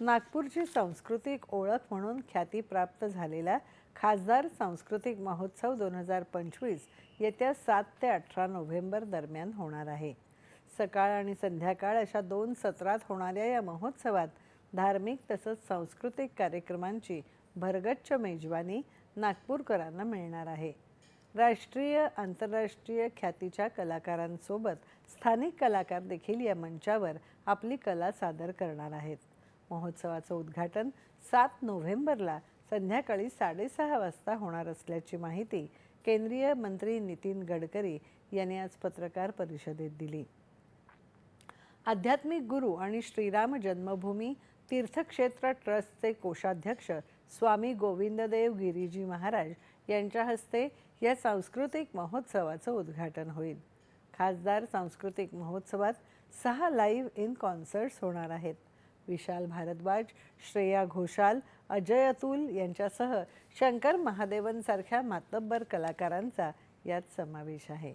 नागपूरची सांस्कृतिक ओळख म्हणून ख्यातीप्राप्त झालेला खासदार सांस्कृतिक महोत्सव दोन हजार पंचवीस येत्या सात ते अठरा नोव्हेंबर दरम्यान होणार आहे. सकाळ आणि संध्याकाळ अशा दोन सत्रात होणाऱ्या या महोत्सवात धार्मिक तसंच सांस्कृतिक कार्यक्रमांची भरगच्च मेजवानी नागपूरकरांना मिळणार आहे. राष्ट्रीय आंतरराष्ट्रीय ख्यातीच्या कलाकारांसोबत स्थानिक कलाकार देखील या मंचावर आपली कला सादर करणार आहेत. महोत्सवाचं उद्घाटन सात नोव्हेंबरला संध्याकाळी साडेसहा वाजता होणार असल्याची माहिती केंद्रीय मंत्री नितीन गडकरी यांनी आज पत्रकार परिषदेत दिली. आध्यात्मिक गुरु आणि श्रीराम जन्मभूमी तीर्थक्षेत्र ट्रस्टचे कोषाध्यक्ष स्वामी गोविंददेव गिरीजी महाराज यांच्या हस्ते या सांस्कृतिक महोत्सवाचं उद्घाटन होईल. खासदार सांस्कृतिक महोत्सवात सहा लाईव्ह इन कॉन्सर्ट्स होणार आहेत. विशाल भारद्वाज श्रेया घोषाल अजय अतुल यांच्यासह शंकर महादेवनसारख्या मातब्बर कलाकारांचा यात समावेश आहे.